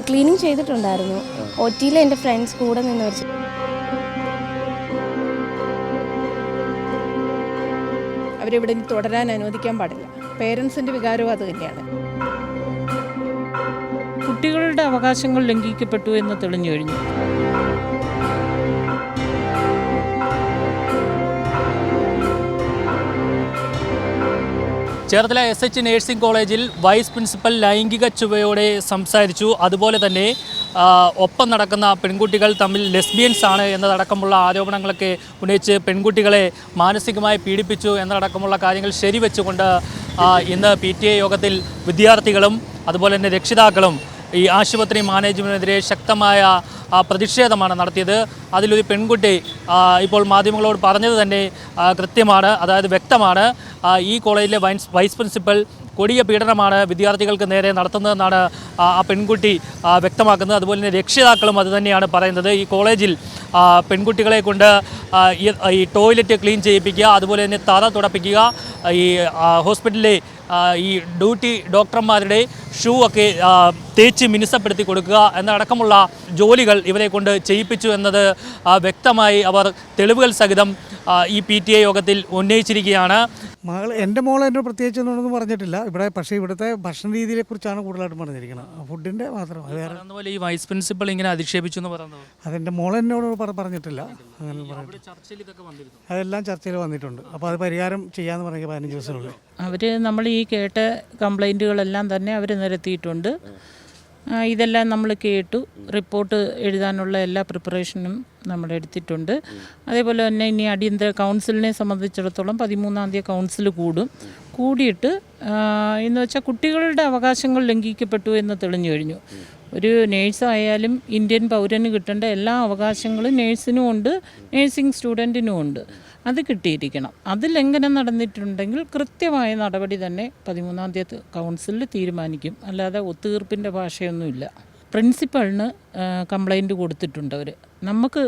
Cleaning ചെയ്തിട്ടുണ്ടായിരുന്നു. O ടിയിൽ എന്റെ ഫ്രണ്ട്സ് കൂടെ നിന്ന് വെച്ച്. അവരിവിടെ ഇനി തുടരാൻ അനുവദിക്കാൻ പാടില്ല. പേരൻസിന്റെ വികാരവും അത് തന്നെയാണ്. കുട്ടികളുടെ അവകാശങ്ങൾ ലംഘിക്കപ്പെട്ടു എന്ന് തെളിഞ്ഞു കഴിഞ്ഞു. ചേർത്തല എസ് എച്ച് നേഴ്സിംഗ് കോളേജിൽ വൈസ് പ്രിൻസിപ്പൽ ലൈംഗിക ചുവയോടെ സംസാരിച്ചു. അതുപോലെ തന്നെ ഒപ്പം നടക്കുന്ന പെൺകുട്ടികൾ തമ്മിൽ ലെസ്ബിയൻസ് ആണ് എന്നതടക്കമുള്ള ആരോപണങ്ങളൊക്കെ ഉന്നയിച്ച് പെൺകുട്ടികളെ മാനസികമായി പീഡിപ്പിച്ചു എന്നതടക്കമുള്ള കാര്യങ്ങൾ ശരിവെച്ചുകൊണ്ട് ഇന്ന് പി യോഗത്തിൽ വിദ്യാർത്ഥികളും അതുപോലെ തന്നെ രക്ഷിതാക്കളും ഈ ആശുപത്രി മാനേജ്മെന്റിനെതിരെ ശക്തമായ പ്രതിഷേധമാണ് നടത്തിയത്. അതിലൊരു പെൺകുട്ടി ഇപ്പോൾ മാധ്യമങ്ങളോട് പറഞ്ഞത് തന്നെ കൃത്യമാണ് അതായത് വ്യക്തമാണ്. ഈ കോളേജിലെ വൈസ് വൈസ് പ്രിൻസിപ്പൽ കൊടിയ പീഡനമാണ് വിദ്യാർത്ഥികൾക്ക് നേരെ നടത്തുന്നതെന്നാണ് ആ പെൺകുട്ടി വ്യക്തമാക്കുന്നത്. അതുപോലെ തന്നെ രക്ഷിതാക്കളും അത് തന്നെയാണ് പറയുന്നത്. ഈ കോളേജിൽ പെൺകുട്ടികളെ കൊണ്ട് ഈ ടോയ്ലറ്റ് ക്ലീൻ ചെയ്യിപ്പിക്കുക അതുപോലെ തന്നെ തറ തുടപ്പിക്കുക ഈ ഹോസ്പിറ്റലിലെ ഈ ഡ്യൂട്ടി ഡോക്ടർമാരുടെ ഷൂ ഒക്കെ തേച്ച് മിനുസപ്പെടുത്തി കൊടുക്കുക എന്നടക്കമുള്ള ജോലികൾ ഇവരെ കൊണ്ട് ചെയ്യിപ്പിച്ചു എന്നത് വ്യക്തമായി അവർ തെളിവുകൾ സഹിതം ഈ പി ടി എ യോഗത്തിൽ ഉന്നയിച്ചിരിക്കുകയാണ്. മകൾ എന്റെ മോൾ എന്റെ പ്രത്യേകിച്ച് ഒന്നും പറഞ്ഞിട്ടില്ല. ഇവിടെ പക്ഷേ ഇവിടുത്തെ ഭക്ഷണ രീതിയെ കുറിച്ചാണ് കൂടുതലായിട്ടും പറഞ്ഞിരിക്കുന്നത്. ഫുഡിന്റെ മാത്രം അതുപോലെ ഈ വൈസ് പ്രിൻസിപ്പൾ ഇങ്ങനെ അധിക്ഷേപിച്ചു എന്ന് പറയുന്നത്. അതെന്റെ മോൾ എന്നോട് പറഞ്ഞിട്ടില്ല. അതെല്ലാം ചർച്ചയിൽ വന്നിട്ടുണ്ട്. അപ്പോൾ അത് പരിഹാരം ചെയ്യാമെന്ന് പറഞ്ഞ പതിനഞ്ച് ദിവസമുള്ളൂ അവർ നമ്മൾ ഈ കേട്ട കംപ്ലൈന്റുകളെല്ലാം തന്നെ അവർ നിരത്തിയിട്ടുണ്ട്. ഇതെല്ലാം നമ്മൾ കേട്ടു. റിപ്പോർട്ട് എഴുതാനുള്ള എല്ലാ പ്രിപ്പറേഷനും നമ്മൾ എടുത്തിട്ടുണ്ട്. അതേപോലെ തന്നെ ഇനി അടിയന്തര കൗൺസിലിനെ സംബന്ധിച്ചിടത്തോളം പതിമൂന്നാം തീയതി കൗൺസിൽ കൂടും. കൂടിയിട്ട് എന്ന് വെച്ചാൽ കുട്ടികളുടെ അവകാശങ്ങൾ ലംഘിക്കപ്പെട്ടു എന്ന് തെളിഞ്ഞു കഴിഞ്ഞു. ഒരു നേഴ്സായാലും ഇന്ത്യൻ പൗരന് കിട്ടേണ്ട എല്ലാ അവകാശങ്ങളും നേഴ്സിനും ഉണ്ട് നേഴ്സിംഗ് സ്റ്റുഡന്റിനും ഉണ്ട്. അത് കിട്ടിയിരിക്കണം. അത് ലംഘനം നടന്നിട്ടുണ്ടെങ്കിൽ കൃത്യമായ നടപടി തന്നെ പതിമൂന്നാം തീയതി കൗൺസിലിൽ തീരുമാനിക്കും. അല്ലാതെ ഒത്തുതീർപ്പിന്റെ ഭാഷയൊന്നുമില്ല. പ്രിൻസിപ്പളിന് കംപ്ലൈന്റ് കൊടുത്തിട്ടുണ്ട് അവർ നമുക്ക്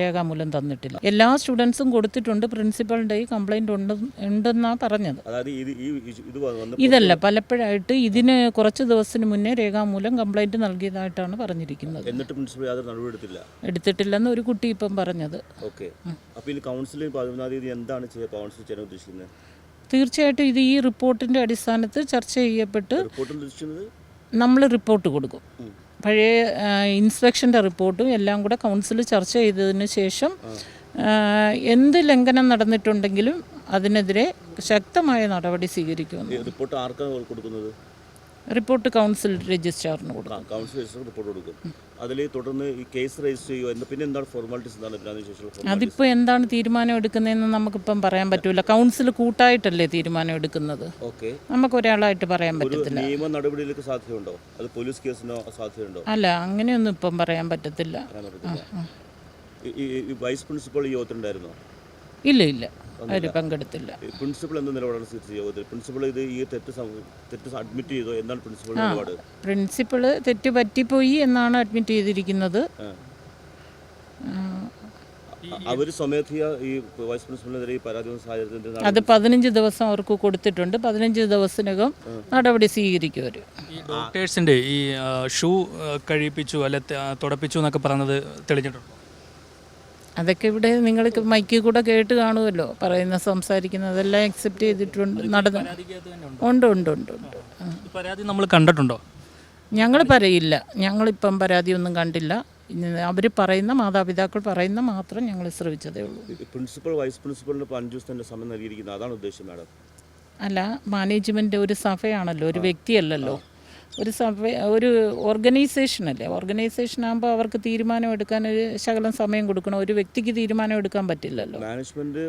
രേഖാമൂലം തന്നിട്ടില്ല. എല്ലാ സ്റ്റുഡൻസും കൊടുത്തിട്ടുണ്ട് പ്രിൻസിപ്പളിന്റെ ഈ കംപ്ലൈന്റ് ഉണ്ട് ഉണ്ടെന്നാണ് പറഞ്ഞത്. ഇതല്ല പലപ്പോഴായിട്ട് ഇതിന് കുറച്ച് ദിവസത്തിന് മുന്നേ രേഖാമൂലം കംപ്ലൈന്റ് നൽകിയതായിട്ടാണ് പറഞ്ഞിരിക്കുന്നത്. എന്നിട്ട് പ്രിൻസിപ്പൾ യാതൊരു നടപടി എടുത്തില്ല എടുത്തിട്ടില്ലെന്ന് ഒരു കുട്ടി ഇപ്പം പറഞ്ഞത്. ഓക്കെ. അപ്പോൾ ഈ കൗൺസിലിൽ പതിമൂന്നാം തീയതി എന്താണ് കൗൺസിൽ ചെയ്യാൻ ഉദ്ദേശിക്കുന്നത്? തീർച്ചയായിട്ടും ഇത് ഈ റിപ്പോർട്ടിന്റെ അടിസ്ഥാനത്തിൽ ചർച്ച ചെയ്യപ്പെട്ട് നമ്മൾ റിപ്പോർട്ട് കൊടുക്കും. പഴയ ഇൻസ്പെക്ഷന്റെ റിപ്പോർട്ടും എല്ലാം കൂടെ കൗൺസിൽ ചർച്ച ചെയ്തതിന് ശേഷം എന്ത് ലംഘനം നടന്നിട്ടുണ്ടെങ്കിലും അതിനെതിരെ ശക്തമായ നടപടി സ്വീകരിക്കുന്നു റിപ്പോർട്ട് ആർക്കാണ് കൊടുക്കുന്നത്? റിപ്പോർട്ട് കൗൺസിൽ രജിസ്ട്രാറിന് കൊടുക്കും. കൗൺസിൽ രജിസ്റ്റർ റിപ്പോർട്ട് കൊടുക്കും. അതിൽ തുടർന്ന് ഈ കേസ് രജിസ്റ്റർ എന്ന് പിന്നെ എന്താണ് ഫോർമാലിറ്റീസ് എന്താണ്? അതിപ്പോൾ എന്താണ് തീരുമാനം എടുക്കുന്നതെന്ന് നമുക്കിപ്പം പറയാൻ പറ്റില്ല കൗൺസിൽ കൂട്ടായിട്ടല്ലേ തീരുമാനം എടുക്കുന്നത്? ഓക്കെ. നമുക്ക് ഒരാളായിട്ട് പറയാൻ ഒരു പറ്റത്തില്ല. നിയമ നടപടിയിലേക്ക് സാധ്യതയുണ്ടോ? അത് പോലീസ് കേസിനോ സാധ്യതയുണ്ടോ? അല്ല അങ്ങനെയൊന്നും ഇപ്പം പറയാൻ പറ്റത്തില്ല. വൈസ് പ്രിൻസിപ്പൾ യോഗത്തിലുണ്ടായിരുന്നോ ഇല്ല ഇല്ല. അവർ പങ്കെടുത്തില്ല. പ്രിൻസിപ്പൾ എന്ന നിലപാടാണ് സ്വീകരിച്ച യോഗത്തിൽ പ്രിൻസിപ്പൾ ഇത് ഈ തെറ്റ് തെറ്റ് അഡ്മിറ്റ് ചെയ്തോ? എന്താണ് പ്രിൻസിപ്പൾ നിലപാട്? പ്രിൻസിപ്പൾ തെറ്റ് പറ്റിപ്പോയി എന്നാണ് അഡ്മിറ്റ് ചെയ്തിരിക്കുന്നത്. അവർ സ്വമേധയ ഈ വൈസ് പ്രിൻസിപ്പലിനെതിരെ ഈ പരാതി സാഹചര്യത്തിൽ അത് പതിനഞ്ച് ദിവസം അവർക്ക് കൊടുത്തിട്ടുണ്ട്. പതിനഞ്ച് ദിവസത്തിനകം നടപടി സ്വീകരിക്കും അവർ ഈ ഡോക്ടേഴ്സിന്റെ ഈ ഷൂ കഴിപ്പിച്ചു അല്ലെ തുടപ്പിച്ചു എന്നൊക്കെ പറഞ്ഞത് തെളിഞ്ഞിട്ടുണ്ട്? അതൊക്കെ ഇവിടെ നിങ്ങൾ മൈക്കിൽ കൂടെ കേട്ട് കാണുമല്ലോ. പറയുന്ന സംസാരിക്കുന്നതെല്ലാം അക്സെപ്റ്റ് ചെയ്തിട്ടുണ്ട്. നടന്നു ഉണ്ട്? ഉണ്ട് ഉണ്ട് ഉണ്ട് പരാതി നമ്മൾ കണ്ടിട്ടുണ്ടോ? ഞങ്ങൾ പറയില്ല. ഞങ്ങളിപ്പം പരാതിയൊന്നും കണ്ടില്ല. അവർ പറയുന്ന മാതാപിതാക്കൾ പറയുന്ന മാത്രം ഞങ്ങൾ ശ്രമിച്ചതേ ഉള്ളൂ. പ്രിൻസിപ്പൽ വൈസ് പ്രിൻസിപ്പലിന് ഇപ്പോൾ അഞ്ച് ദിവസത്തിന്റെ സമയം നൽകിയിരിക്കുന്നത്. അതാണ് ഉദ്ദേശം മാഡം. അല്ല മാനേജ്മെന്റ് ഒരു സഭയാണല്ലോ ഒരു വ്യക്തിയല്ലല്ലോ. ഒരു സഭ ഒരു ഓർഗനൈസേഷൻ അല്ലേ? ഓർഗനൈസേഷൻ ആകുമ്പോൾ അവർക്ക് തീരുമാനം എടുക്കാൻ ഒരു ശകലം സമയം കൊടുക്കണം. ഒരു വ്യക്തിക്ക് തീരുമാനം എടുക്കാൻ പറ്റില്ലല്ലോ. മാനേജ്മെന്റ്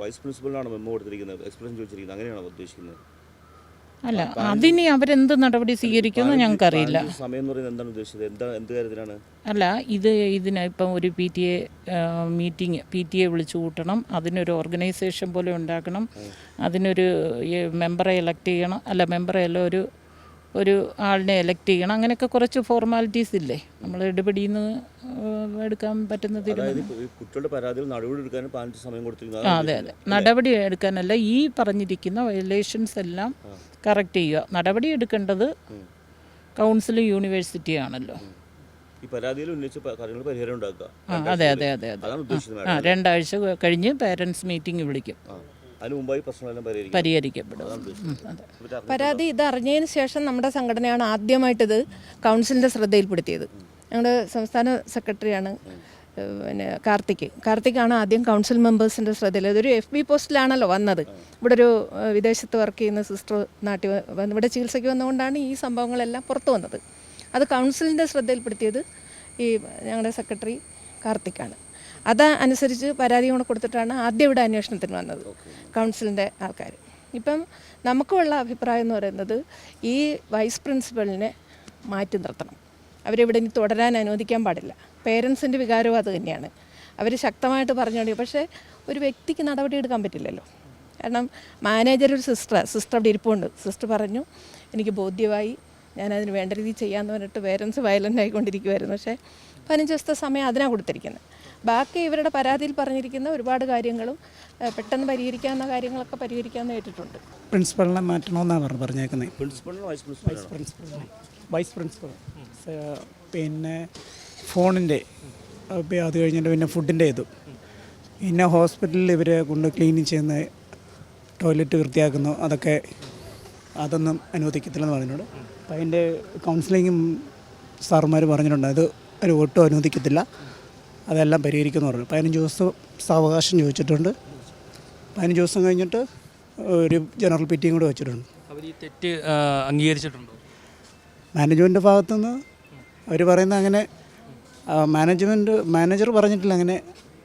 വൈസ് പ്രിൻസിപ്പലിനാണ് മെമ്മോ കൊടുത്തിരിക്കുന്നത് എക്സ്പ്രഷൻ ചോദിച്ചിരിക്കുന്നത്. അങ്ങനെയാണോ ഉദ്ദേശിക്കുന്നത്? അല്ല അതിനി അവരെന്ത് നടപടി സ്വീകരിക്കുമെന്ന് ഞങ്ങൾക്കറിയില്ല. അല്ല ഇത് ഇതിന് ഇപ്പം ഒരു P T A meeting P T A വിളിച്ചു കൂട്ടണം. അതിനൊരു ഓർഗനൈസേഷൻ പോലെ ഉണ്ടാക്കണം. അതിനൊരു മെമ്പറെ ഇലക്ട് ചെയ്യണം. അല്ല മെമ്പറെ അല്ല ഒരു ഒരു ആളിനെ എലക്ട് ചെയ്യണം. അങ്ങനെയൊക്കെ കുറച്ച് ഫോർമാലിറ്റീസ് ഇല്ലേ? നമ്മൾ ഇടപെടിയിൽ നിന്ന് എടുക്കാൻ പറ്റുന്ന കുട്ടികളുടെ പരാതിയിൽ നടപടി സമയം അതെ അതെ. നടപടി എടുക്കാനല്ല ഈ പറഞ്ഞിരിക്കുന്ന വയലേഷൻസ് എല്ലാം കറക്റ്റ് ചെയ്യുക. നടപടി എടുക്കേണ്ടത് കൗൺസിൽ യൂണിവേഴ്സിറ്റി ആണല്ലോ. ഈ പരാതിയിൽ ഉന്നയിച്ച കാര്യങ്ങൾ പരിഹാരം ഉണ്ടാക്കുക. അതെ അതെ അതെ അതെ. രണ്ടാഴ്ച കഴിഞ്ഞ് പേരൻസ് മീറ്റിംഗ് വിളിക്കും. പരിഹരിക്കപ്പെടും. പരാതി ഇത് അറിഞ്ഞതിന് ശേഷം നമ്മുടെ സംഘടനയാണ് ആദ്യമായിട്ടിത് കൗൺസിലിന്റെ ശ്രദ്ധയിൽപ്പെടുത്തിയത്. ഞങ്ങളുടെ സംസ്ഥാന സെക്രട്ടറിയാണ് പിന്നെ കാർത്തിക്. കാർത്തിക്കാണ് ആദ്യം കൗൺസിൽ മെമ്പേഴ്സിന്റെ ശ്രദ്ധയിൽ. ഇതൊരു എഫ് ബി പോസ്റ്റിലാണല്ലോ വന്നത്. ഇവിടെ ഒരു വിദേശത്ത് വർക്ക് ചെയ്യുന്ന സിസ്റ്റർ നാട്ടിൽ ഇവിടെ ചികിത്സയ്ക്ക് വന്നുകൊണ്ടാണ് ഈ സംഭവങ്ങളെല്ലാം പുറത്തു വന്നത്. അത് കൗൺസിലിന്റെ ശ്രദ്ധയിൽപ്പെടുത്തിയത് ഈ ഞങ്ങളുടെ സെക്രട്ടറി കാർത്തിക്കാണ് അത് അനുസരിച്ച് പരാതി കൂടെ കൊടുത്തിട്ടാണ് ആദ്യം ഇവിടെ അന്വേഷണത്തിന് വന്നത്. കൗൺസിലിന്റെ ആൾക്കാർ. ഇപ്പം നമുക്കുള്ള അഭിപ്രായം എന്ന് പറയുന്നത് ഈ വൈസ് പ്രിൻസിപ്പലിനെ മാറ്റി നിർത്തണം. അവരിവിടെ ഇനി തുടരാൻ അനുവദിക്കാൻ പാടില്ല. പേരൻസിന്റെ വികാരവും അത് തന്നെയാണ്. അവർ ശക്തമായിട്ട് പറഞ്ഞോണ്ടി പക്ഷേ ഒരു വ്യക്തിക്ക് നടപടി എടുക്കാൻ പറ്റില്ലല്ലോ. കാരണം മാനേജർ ഒരു സിസ്റ്റർ സിസ്റ്റർ അവിടെ ഇരിപ്പുണ്ട്. സിസ്റ്റർ പറഞ്ഞു എനിക്ക് ബോധ്യമായി. ഞാനതിന് വേണ്ട രീതിയിൽ ചെയ്യാമെന്ന് പറഞ്ഞിട്ട് പേരൻസ് വയലന്റ് ആയിക്കൊണ്ടിരിക്കുമായിരുന്നു പക്ഷേ പതിനഞ്ച് ദിവസത്തെ സമയം അതിനാണ് കൊടുത്തിരിക്കുന്നത് ബാക്കി ഇവരുടെ പരാതിയിൽ പറഞ്ഞിരിക്കുന്ന ഒരുപാട് കാര്യങ്ങളും പെട്ടെന്ന് പരിഹരിക്കാവുന്ന കാര്യങ്ങളൊക്കെ പരിഹരിക്കാമെന്ന് കേട്ടിട്ടുണ്ട്. പ്രിൻസിപ്പളിനെ മാറ്റണമെന്നാണ് പറഞ്ഞു പറഞ്ഞേക്കുന്നത്. പ്രിൻസിപ്പളിനോ വൈസ് പ്രിൻസിപ്പളിനെ? Vice principal. സ- പിന്നെ ഫോണിന്റെ അത് കഴിഞ്ഞിട്ട് പിന്നെ ഫുഡിന്റെ ഇതും. പിന്നെ ഹോസ്പിറ്റലിൽ ഇവർ കൊണ്ട് ക്ലീനിങ് ചെയ്യുന്ന ടോയ്ലറ്റ് വൃത്തിയാക്കുന്നു അതൊക്കെ അതൊന്നും അനുവദിക്കത്തില്ലെന്ന് പറഞ്ഞിട്ടുണ്ട്. അപ്പം അതിന്റെ കൗൺസിലിങ്ങും സാറുമാർ പറഞ്ഞിട്ടുണ്ട്. അത് ഒരു ഒട്ടും അനുവദിക്കത്തില്ല. അതെല്ലാം പരിഹരിക്കുമെന്ന് പറഞ്ഞു. പതിനഞ്ച് ദിവസം സാവകാശം ചോദിച്ചിട്ടുണ്ട്. പതിനഞ്ച് ദിവസം കഴിഞ്ഞിട്ട് ഒരു ജനറൽ പിറ്റിയും കൂടെ വെച്ചിട്ടുണ്ട്. അവർ ഈ തെറ്റ് അംഗീകരിച്ചിട്ടുണ്ട്? മാനേജ്മെന്റ് ഭാഗത്തുനിന്ന് അവർ പറയുന്ന അങ്ങനെ മാനേജ്മെന്റ് മാനേജർ പറഞ്ഞിട്ടില്ല അങ്ങനെ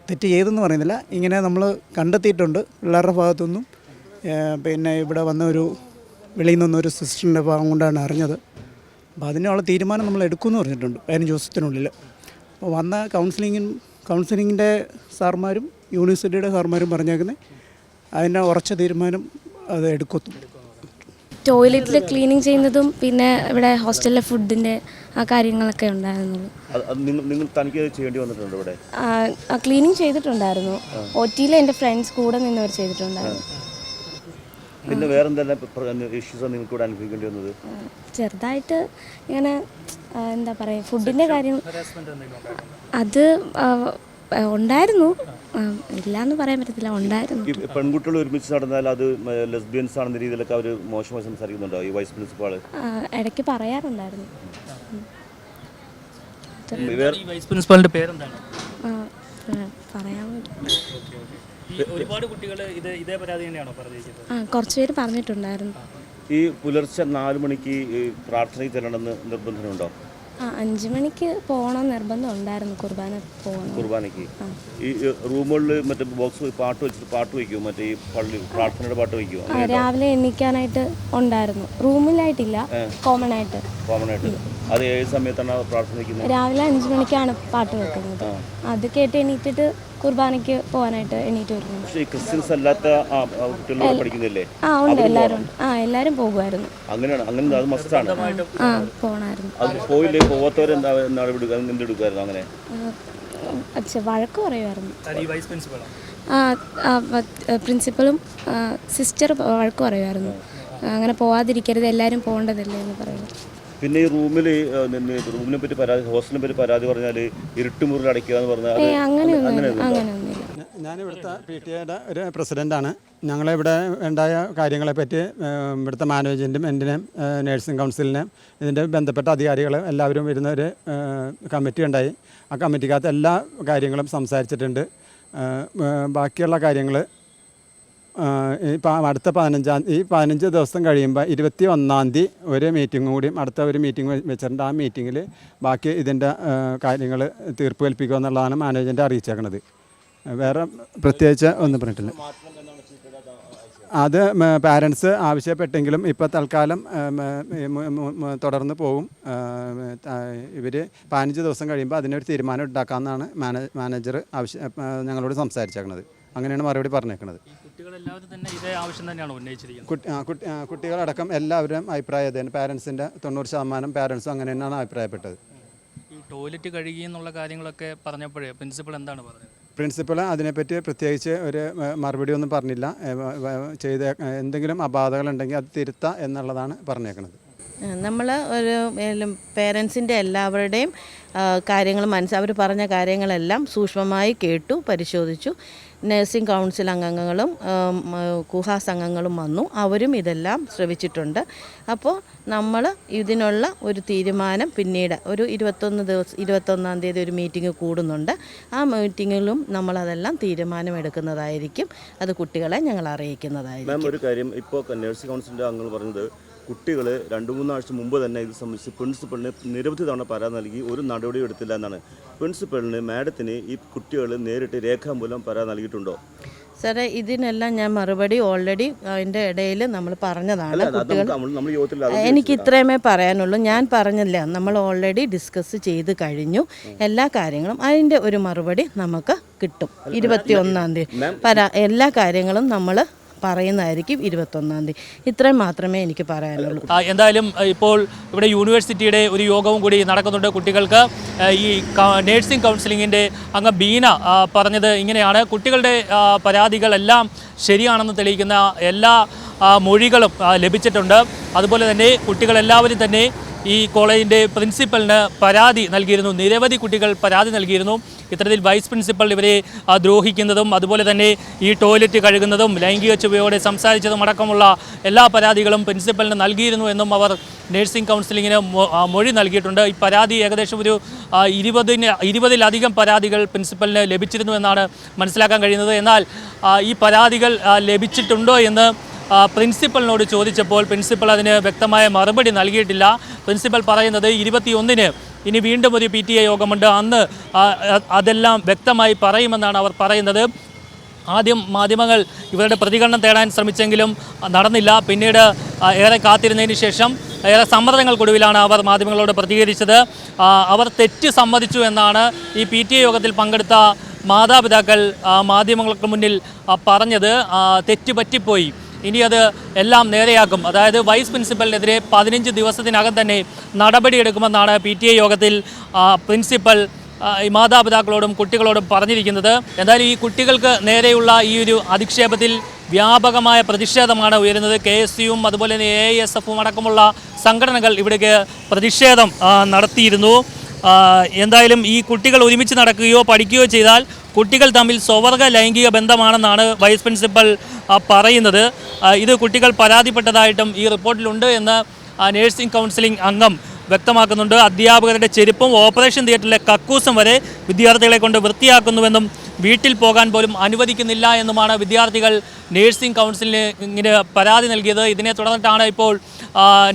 തെറ്റ് ചെയ്തെന്ന് പറയുന്നില്ല. ഇങ്ങനെ നമ്മൾ കണ്ടെത്തിയിട്ടുണ്ട് പിള്ളേരുടെ ഭാഗത്തുനിന്നും. പിന്നെ ഇവിടെ വന്ന ഒരു വെളിയിൽ നിന്നൊരു സിസ്റ്ററിന്റെ ഭാഗം കൊണ്ടാണ് അറിഞ്ഞത്. അപ്പോൾ അതിനുള്ള തീരുമാനം നമ്മൾ എടുക്കുമെന്ന് പറഞ്ഞിട്ടുണ്ട് പതിനഞ്ച് ദിവസത്തിനുള്ളിൽ വന്ന കൗൺസിലിങ്ങും കൗൺസിലിങ്ങിന്റെ സാർമാരും യൂണിവേഴ്സിറ്റിയുടെ സാർമാരും പറഞ്ഞേക്കുന്നത് അതിന്റെ ഉറച്ച തീരുമാനം അത് എടുക്കത്തും ടോയ്ലറ്റിൽ ക്ലീനിങ് ചെയ്യുന്നതും പിന്നെ ഇവിടെ ഹോസ്റ്റലിലെ ഫുഡിന്റെ ആ കാര്യങ്ങളൊക്കെ ഉണ്ടായിരുന്നു ക്ലീനിങ് ചെയ്തിട്ടുണ്ടായിരുന്നു. ഒ ടിയിൽ എന്റെ ഫ്രണ്ട്സ് കൂടെ നിന്നവർ ചെയ്തിട്ടുണ്ടായിരുന്നു. പിന്നെ വേറെ എന്തെല്ലാം ഇഷ്യൂസ് നിങ്ങൾക്ക് ഇവിടെ അനുഭവിക്കേണ്ടി വന്നത്? ചെറുതായിട്ട് ഇങ്ങനെ എന്താ പറയുക ഫുഡിന്റെ കാര്യം അത് ഉണ്ടായിരുന്നു. ഇല്ലാന്ന് പറയാൻ പറ്റത്തില്ല ഉണ്ടായിരുന്നു. ഈ പെൺകുട്ടികൾ ഒരുമിച്ച് നടന്നാൽ അത് ലെസ്ബിയൻസ് ആണെന്ന രീതിയിലൊക്കെ അവർ മോശമായി സംസാരിക്കുന്നുണ്ടോ? ഈ വൈസ് പ്രിൻസിപ്പാൾ ആ, ഇടയ്ക്ക് പറയാറുണ്ടായിരുന്നു. ഈ വൈസ് പ്രിൻസിപ്പാളിന്റെ പേരെന്താണ്? ആ, പറയാൻ ഒരുപാട് കുട്ടികൾ ഇത് ഇതേ പരാതി തന്നെയാണോ പറഞ്ഞിരിക്കുന്നത്? ആ കുറച്ച് പേര് പറഞ്ഞിട്ടുണ്ടായിരുന്നു. ഈ പുലർച്ചെ നാല് മണിക്ക് ഈ പ്രാർത്ഥനയ്ക്ക് ചെല്ലണമെന്ന് നിർബന്ധമുണ്ടോ? ആ അഞ്ച് മണിക്ക് പോകണം നിർബന്ധം ഉണ്ടായിരുന്നു കുർബാന പോകണം. കുർബാനയ്ക്ക്. ഈ റൂമുകളിൽ മറ്റേ ബോക്സ് പാട്ട് വെച്ചിട്ട് പാട്ട് വയ്ക്കുമോ മറ്റേ ഈ പള്ളി പ്രാർത്ഥനയുടെ പാട്ട് വയ്ക്കുമോ ആ രാവിലെ എണീക്കാനായിട്ട് ഉണ്ടായിരുന്നു. റൂമിലായിട്ടില്ല കോമൺ ആയിട്ട് കോമൺ ആയിട്ട് അത് ഏത് സമയത്താണ് പ്രാർത്ഥന വയ്ക്കുന്നത് രാവിലെ അഞ്ച് മണിക്കാണ് പാട്ട് വെക്കുന്നത്. അത് കേട്ട് എണീറ്റിട്ട് കുർബാനയ്ക്ക് പോകാനായിട്ട് എണീറ്റ് വരുന്നു ക്രിസ്ത്യൻസ് അല്ലാത്ത ആ പഠിക്കുന്നില്ലേ? ഉണ്ട് എല്ലാവരും ആ എല്ലാവരും പോകുമായിരുന്നു. അങ്ങനെയാണ് അങ്ങനെ അത് മസ്റ്റാണ് ആ പോകണമായിരുന്നു അത് പോയില്ലേ പോവാത്തവരെന്താ എന്തെടുക്കുമായിരുന്നു അങ്ങനെ? അച്ഛ വഴക്ക് പറയുമായിരുന്നു. ആ പ്രിൻസിപ്പളും സിസ്റ്റർ വഴക്ക് പറയുമായിരുന്നു. അങ്ങനെ പോവാതിരിക്കരുത് എല്ലാവരും പോകേണ്ടതല്ലേ എന്ന് പറയുന്നു. പിന്നെ ഈ റൂമിൽ റൂമിനെ പറ്റി പരാതി ഹോസ്റ്റലിനെ പറ്റി പരാതി പറഞ്ഞാൽ ഇരുട്ടുമുറിൽ അടയ്ക്കുക എന്ന് പറഞ്ഞാൽ അങ്ങനെയൊന്നുമില്ല ഞാൻ ഇവിടുത്തെ പി ടി എയുടെ ഒരു പ്രസിഡന്റാണ് ഞങ്ങളിവിടെ ഉണ്ടായ കാര്യങ്ങളെപ്പറ്റി ഇവിടുത്തെ മാനേജ്മെന്റും മാനേജ്മെന്റിനെയും നേഴ്സിംഗ് കൗൺസിലിനെയും ഇതിന്റെ ബന്ധപ്പെട്ട അധികാരികൾ എല്ലാവരും വരുന്ന ഒരു കമ്മിറ്റി ഉണ്ടായി. ആ കമ്മിറ്റിക്കകത്ത് എല്ലാ കാര്യങ്ങളും സംസാരിച്ചിട്ടുണ്ട്. ബാക്കിയുള്ള കാര്യങ്ങൾ ഈ പ- അടുത്ത പതിനഞ്ചാം ഈ പതിനഞ്ച് ദിവസം കഴിയുമ്പോൾ ഇരുപത്തി ഒന്നാം തീയതി ഒരു മീറ്റിംഗ് കൂടിയും അടുത്ത ഒരു മീറ്റിംഗ് വെച്ചിട്ടുണ്ട്. ആ മീറ്റിങ്ങിൽ ബാക്കി ഇതിന്റെ കാര്യങ്ങൾ തീർപ്പ് കൽപ്പിക്കുക എന്നുള്ളതാണ് മാനേജ്മെന്റ് അറിയിച്ചേക്കണത്. വേറെ പ്രത്യേകിച്ച് ഒന്നും പറഞ്ഞിട്ടില്ല. അത് പാരൻസ് ആവശ്യപ്പെട്ടെങ്കിലും ഇപ്പോൾ തൽക്കാലം തുടർന്ന് പോകും ഇവർ പതിനഞ്ച് ദിവസം കഴിയുമ്പോൾ അതിനൊരു തീരുമാനം ഉണ്ടാക്കാമെന്നാണ് മാനേജർ ആവശ്യം ഞങ്ങളോട് സംസാരിച്ചേക്കണത്. അങ്ങനെയാണ് മറുപടി പറഞ്ഞേക്കുന്നത് തന്നെ കുട്ടികളടക്കം എല്ലാവരും അഭിപ്രായം ഇതാണ് പാരൻസിന്റെ തൊണ്ണൂറ് ശതമാനം പാരൻസും അങ്ങനെ തന്നെയാണ് അഭിപ്രായപ്പെട്ടത്. ഈ ടോയ്ലറ്റ് കഴുകി എന്നുള്ള കാര്യങ്ങളൊക്കെ പറഞ്ഞപ്പോഴേ പ്രിൻസിപ്പൾ എന്താണ് പറഞ്ഞത്? പ്രിൻസിപ്പൾ അതിനെപ്പറ്റി പ്രത്യേകിച്ച് ഒരു മറുപടി ഒന്നും പറഞ്ഞില്ല. ചെയ്ത എന്തെങ്കിലും അപാധകളുണ്ടെങ്കിൽ അത് തിരുത്ത എന്നുള്ളതാണ് പറഞ്ഞേക്കുന്നത് നമ്മൾ ഒരു പേരൻസിന്റെ എല്ലാവരുടെയും കാര്യങ്ങൾ മനസ്സ് അവർ പറഞ്ഞ കാര്യങ്ങളെല്ലാം സൂക്ഷ്മമായി കേട്ടു പരിശോധിച്ചു. നഴ്സിംഗ് കൗൺസിൽ അംഗങ്ങളും ഉം, കുഹാസ് അംഗങ്ങളും വന്നു. അവരും ഇതെല്ലാം ശ്രവിച്ചിട്ടുണ്ട്. അപ്പോൾ നമ്മൾ ഇതിനുള്ള ഒരു തീരുമാനം പിന്നീട് ഒരു ഇരുപത്തൊന്ന് ദിവസം ഇരുപത്തൊന്നാം തീയതി ഒരു മീറ്റിംഗ് കൂടുന്നുണ്ട്. ആ മീറ്റിങ്ങിലും നമ്മളതെല്ലാം തീരുമാനമെടുക്കുന്നതായിരിക്കും. അത് കുട്ടികളെ ഞങ്ങൾ അറിയിക്കുന്നതായിരിക്കും ഒരു കാര്യം. ഇപ്പോൾ നഴ്സിംഗ് കൗൺസിലിന്റെ അംഗങ്ങൾ പറഞ്ഞത് കുട്ടികൾ രണ്ട് മൂന്നാഴ്ച മുമ്പ് തന്നെ ഇത് സംബന്ധിച്ച് പ്രിൻസിപ്പളിന് നിരവധി തവണ പരാതി നൽകി ഒരു നടപടിയും എടുത്തില്ല എന്നാണ്. പ്രിൻസിപ്പളിന് മാഡത്തിന് ഈ കുട്ടികൾ നേരിട്ട് രേഖാമൂലം പരാതി നൽകിയിട്ടുണ്ടോ? സാറേ ഇതിനെല്ലാം ഞാൻ മറുപടി ഓൾറെഡി അതിന്റെ ഇടയിൽ നമ്മൾ പറഞ്ഞതാണ് കുട്ടികൾ. എനിക്ക് ഇത്രയുമേ പറയാനുള്ളൂ. ഞാൻ പറഞ്ഞില്ല. നമ്മൾ ഓൾറെഡി ഡിസ്കസ് ചെയ്ത് കഴിഞ്ഞു. എല്ലാ കാര്യങ്ങളും അതിന്റെ ഒരു മറുപടി നമുക്ക് കിട്ടും. ഇരുപത്തി ഒന്നാം തീയതി. എല്ലാ കാര്യങ്ങളും നമ്മൾ പറയുന്നതായിരിക്കും ഇരുപത്തൊന്നാം തീയതി. ഇത്രയും മാത്രമേ എനിക്ക് പറയാനുള്ളൂ. എന്തായാലും ഇപ്പോൾ ഇവിടെ യൂണിവേഴ്സിറ്റിയുടെ ഒരു യോഗവും കൂടി നടക്കുന്നുണ്ട് കുട്ടികൾക്ക്. ഈ നേഴ്സിംഗ് കൗൺസിലിങ്ങിന്റെ അങ്ങ് ബീന പറഞ്ഞത് ഇങ്ങനെയാണ്. കുട്ടികളുടെ പരാതികളെല്ലാം ശരിയാണെന്ന് തെളിയിക്കുന്ന എല്ലാ മൊഴികളും ലഭിച്ചിട്ടുണ്ട്. അതുപോലെ തന്നെ കുട്ടികളെല്ലാവരും തന്നെ ഈ കോളേജിന്റെ പ്രിൻസിപ്പലിന് പരാതി നൽകിയിരുന്നു. നിരവധി കുട്ടികൾ പരാതി നൽകിയിരുന്നു. ഇത്തരത്തിൽ വൈസ് പ്രിൻസിപ്പൽ ഇവരെ ദ്രോഹിക്കുന്നതും അതുപോലെ തന്നെ ഈ ടോയ്ലറ്റ് കഴുകുന്നതും ലൈംഗിക ചുവയോടെ സംസാരിച്ചതും അടക്കമുള്ള എല്ലാ പരാതികളും പ്രിൻസിപ്പലിന് നൽകിയിരുന്നു എന്നും അവർ നഴ്സിംഗ് കൗൺസിലിങ്ങിന് മൊഴി നൽകിയിട്ടുണ്ട്. ഈ പരാതി ഏകദേശം ഒരു ഇരുപതിന് ഇരുപതിലധികം പരാതികൾ പ്രിൻസിപ്പലിന് ലഭിച്ചിരുന്നു എന്നാണ് മനസ്സിലാക്കാൻ കഴിയുന്നത്. എന്നാൽ ഈ പരാതികൾ ലഭിച്ചിട്ടുണ്ടോ എന്ന് പ്രിൻസിപ്പലിനോട് ചോദിച്ചപ്പോൾ പ്രിൻസിപ്പൽ അതിന് വ്യക്തമായ മറുപടി നൽകിയിട്ടില്ല. പ്രിൻസിപ്പൽ പറയുന്നത് ഇരുപത്തിയൊന്നിന് ഇനി വീണ്ടും ഒരു പി ടി എ യോഗമുണ്ട്. അന്ന് അതെല്ലാം വ്യക്തമായി പറയുമെന്നാണ് അവർ പറയുന്നത്. ആദ്യം മാധ്യമങ്ങൾ ഇവരുടെ പ്രതികരണം തേടാൻ ശ്രമിച്ചെങ്കിലും നടന്നില്ല. പിന്നീട് ഏറെ കാത്തിരുന്നതിന് ശേഷം ഏറെ സമ്മർദ്ദങ്ങൾക്കൊടുവിലാണ് അവർ മാധ്യമങ്ങളോട് പ്രതികരിച്ചത്. അവർ തെറ്റ് സമ്മതിച്ചു എന്നാണ് ഈ പി ടി എ യോഗത്തിൽ പങ്കെടുത്ത മാതാപിതാക്കൾ മാധ്യമങ്ങൾക്ക് മുന്നിൽ പറഞ്ഞത്. തെറ്റ് പറ്റിപ്പോയി. ഇനി അത് എല്ലാം നേരെയാക്കും അതായത് വൈസ് പ്രിൻസിപ്പലിനെതിരെ പതിനഞ്ച് ദിവസത്തിനകം തന്നെ നടപടിയെടുക്കുമെന്നാണ് പി ടി എ യോഗത്തിൽ പ്രിൻസിപ്പൽ മാതാപിതാക്കളോടും കുട്ടികളോടും പറഞ്ഞിരിക്കുന്നത്. എന്തായാലും ഈ കുട്ടികൾക്ക് നേരെയുള്ള ഈ ഒരു അധിക്ഷേപത്തിൽ വ്യാപകമായ പ്രതിഷേധമാണ് ഉയരുന്നത്. കെ എസ് യുവും അതുപോലെ തന്നെ എ എസ് എഫും അടക്കമുള്ള സംഘടനകൾ ഇവിടേക്ക് പ്രതിഷേധം നടത്തിയിരുന്നു. എന്തായാലും ഈ കുട്ടികൾ ഒരുമിച്ച് നടക്കുകയോ പഠിക്കുകയോ ചെയ്താൽ കുട്ടികൾ തമ്മിൽ സ്വവർഗ ലൈംഗിക ബന്ധമാണെന്നാണ് വൈസ് പ്രിൻസിപ്പൽ പറയുന്നത്. ഇത് കുട്ടികൾ പരാതിപ്പെട്ടതായിട്ടും ഈ റിപ്പോർട്ടിലുണ്ട് എന്ന് നേഴ്സിംഗ് കൗൺസിലിംഗ് അംഗം വ്യക്തമാക്കുന്നുണ്ട്. അധ്യാപകരുടെ ചെരുപ്പും ഓപ്പറേഷൻ തിയേറ്ററിലെ കക്കൂസും വരെ വിദ്യാർത്ഥികളെ കൊണ്ട് വൃത്തിയാക്കുന്നുവെന്നും വീട്ടിൽ പോകാൻ പോലും അനുവദിക്കുന്നില്ല എന്നുമാണ് വിദ്യാർത്ഥികൾ നേഴ്സിംഗ് കൗൺസിലിന് ഇങ്ങനെ പരാതി നൽകിയത്. ഇതിനെ തുടർന്നിട്ടാണ് ഇപ്പോൾ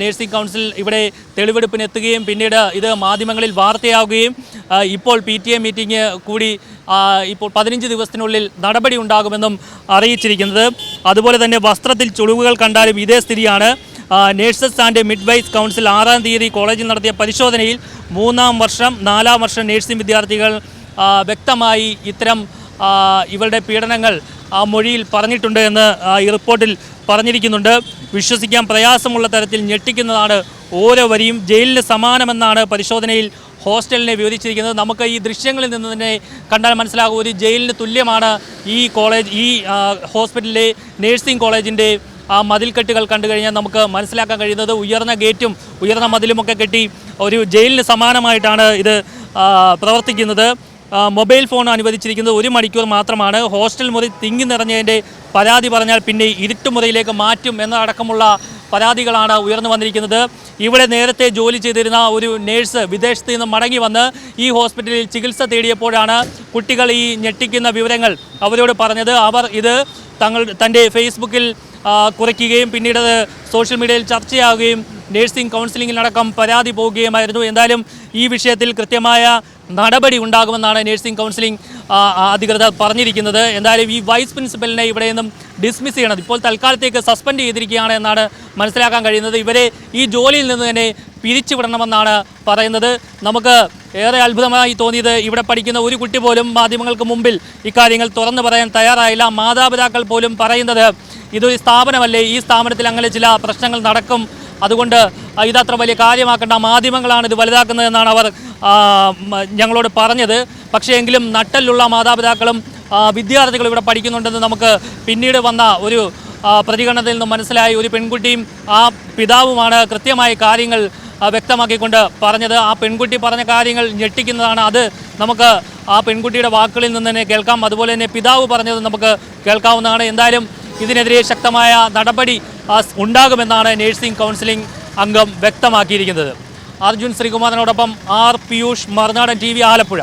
നേഴ്സിംഗ് കൗൺസിൽ ഇവിടെ തെളിവെടുപ്പിന് എത്തുകയും പിന്നീട് ഇത് മാധ്യമങ്ങളിൽ വാർത്തയാവുകയും ഇപ്പോൾ പി ടി എ മീറ്റിംഗ് കൂടി ഇപ്പോൾ പതിനഞ്ച് ദിവസത്തിനുള്ളിൽ നടപടി ഉണ്ടാകുമെന്നും അറിയിച്ചിരിക്കുന്നത്. അതുപോലെ തന്നെ വസ്ത്രത്തിൽ ചുളിവുകൾ കണ്ടാലും ഇതേ സ്ഥിതിയാണ്. നേഴ്സസ് ആൻഡ് മിഡ്വൈസ് കൗൺസിൽ ആറാം തീയതി കോളേജിൽ നടത്തിയ പരിശോധനയിൽ മൂന്നാം വർഷം നാലാം വർഷം നേഴ്സിംഗ് വിദ്യാർത്ഥികൾ വ്യക്തമായി ഇത്തരം ഇവരുടെ പീഡനങ്ങൾ ആ മൊഴിയിൽ പറഞ്ഞിട്ടുണ്ട് എന്ന് ഈ റിപ്പോർട്ടിൽ പറഞ്ഞിരിക്കുന്നുണ്ട്. വിശ്വസിക്കാൻ പ്രയാസമുള്ള തരത്തിൽ ഞെട്ടിക്കുന്നതാണ് ഓരോ വരിയും. ജയിലിന് സമാനമെന്നാണ് പരിശോധനയിൽ ഹോസ്റ്റലിനെ വിവരിച്ചിരിക്കുന്നത്. നമുക്ക് ഈ ദൃശ്യങ്ങളിൽ നിന്ന് തന്നെ കണ്ടാൽ മനസ്സിലാകും. ഒരു ജയിലിന് തുല്യമാണ് ഈ കോളേജ് ഈ ഹോസ്പിറ്റലിലെ നേഴ്സിംഗ് കോളേജിന്റെ ആ മതിൽക്കെട്ടുകൾ കണ്ടു കഴിഞ്ഞാൽ നമുക്ക് മനസ്സിലാക്കാൻ കഴിയുന്നത് ഉയർന്ന ഗേറ്റും ഉയർന്ന മതിലുമൊക്കെ കെട്ടി ഒരു ജയിലിന് സമാനമായിട്ടാണ് ഇത് പ്രവർത്തിക്കുന്നത്. മൊബൈൽ ഫോൺ അനുവദിച്ചിരിക്കുന്നത് ഒരു മണിക്കൂർ മാത്രമാണ്. ഹോസ്റ്റൽ മുറി തിങ്ങി നിറഞ്ഞതിന്റെ പരാതി പറഞ്ഞാൽ പിന്നെ ഇരുട്ടുമുറിയിലേക്ക് മാറ്റും എന്നതടക്കമുള്ള പരാതികളാണ് ഉയർന്നു വന്നിരിക്കുന്നത്. ഇവിടെ നേരത്തെ ജോലി ചെയ്തിരുന്ന ഒരു നേഴ്സ് വിദേശത്ത് നിന്ന് മടങ്ങി വന്ന് ഈ ഹോസ്പിറ്റലിൽ ചികിത്സ തേടിയപ്പോഴാണ് കുട്ടികൾ ഈ ഞെട്ടിക്കുന്ന വിവരങ്ങൾ അവരോട് പറഞ്ഞത്. അവർ ഇത് തങ്ങൾ തന്റെ ഫേസ്ബുക്കിൽ ആ, കുറിക്കുകയും പിന്നീട് അത് സോഷ്യൽ മീഡിയയിൽ ചർച്ചയാവുകയും നേഴ്സിംഗ് കൗൺസിലിങ്ങിനടക്കം പരാതി പോവുകയുമായിരുന്നു. എന്തായാലും ഈ വിഷയത്തിൽ കൃത്യമായ നടപടി ഉണ്ടാകുമെന്നാണ് നേഴ്സിംഗ് കൗൺസിലിംഗ് അധികൃതർ പറഞ്ഞിരിക്കുന്നത്. എന്തായാലും ഈ വൈസ് പ്രിൻസിപ്പലിനെ ഇവിടെ നിന്നും ഡിസ്മിസ് ചെയ്യണം. ഇപ്പോൾ തൽക്കാലത്തേക്ക് സസ്പെൻഡ് ചെയ്തിരിക്കുകയാണ് എന്നാണ് മനസ്സിലാക്കാൻ കഴിയുന്നത്. ഇവരെ ഈ ജോലിയിൽ നിന്ന് തന്നെ പിരിച്ചുവിടണമെന്നാണ് പറയുന്നത്. നമുക്ക് ഏറെ അത്ഭുതമായി തോന്നിയത് ഇവിടെ പഠിക്കുന്ന ഒരു കുട്ടി പോലും മാധ്യമങ്ങൾക്ക് മുമ്പിൽ ഇക്കാര്യങ്ങൾ തുറന്നു പറയാൻ തയ്യാറായില്ല. മാതാപിതാക്കൾ പോലും പറയുന്നത് ഇതൊരു സ്ഥാപനമല്ലേ? ഈ സ്ഥാപനത്തിൽ അങ്ങനെ ചില പ്രശ്നങ്ങൾ നടക്കും. അതുകൊണ്ട് ഇതത്ര വലിയ കാര്യമാക്കേണ്ട മാധ്യമങ്ങളാണ് ഇത് വലുതാക്കുന്നതെന്നാണ് അവർ ഞങ്ങളോട് പറഞ്ഞത്. പക്ഷേ എങ്കിലും നട്ടലിലുള്ള മാതാപിതാക്കളും വിദ്യാർത്ഥികൾ ഇവിടെ പഠിക്കുന്നുണ്ടെന്ന് നമുക്ക് പിന്നീട് വന്ന ഒരു പ്രതികരണത്തിൽ നിന്നും മനസ്സിലായി. ഒരു പെൺകുട്ടിയും ആ പിതാവുമാണ് കൃത്യമായി കാര്യങ്ങൾ വ്യക്തമാക്കിക്കൊണ്ട് പറഞ്ഞത്. ആ പെൺകുട്ടി പറഞ്ഞ കാര്യങ്ങൾ ഞെട്ടിക്കുന്നതാണ് അത്. നമുക്ക് ആ പെൺകുട്ടിയുടെ വാക്കുകളിൽ നിന്ന് തന്നെ കേൾക്കാം. അതുപോലെ തന്നെ പിതാവ് പറഞ്ഞത് നമുക്ക് കേൾക്കാവുന്നതാണ്. എന്തായാലും ഇതിനെതിരെ ശക്തമായ നടപടി ഉണ്ടാകുമെന്നാണ് നഴ്സിംഗ് കൗൺസിലിംഗ് അംഗം വ്യക്തമാക്കിയിരിക്കുന്നത്. അർജുൻ ശ്രീകുമാറിനോടൊപ്പം ആർ പിയൂഷ് മറുനാടൻ ടി ആലപ്പുഴ.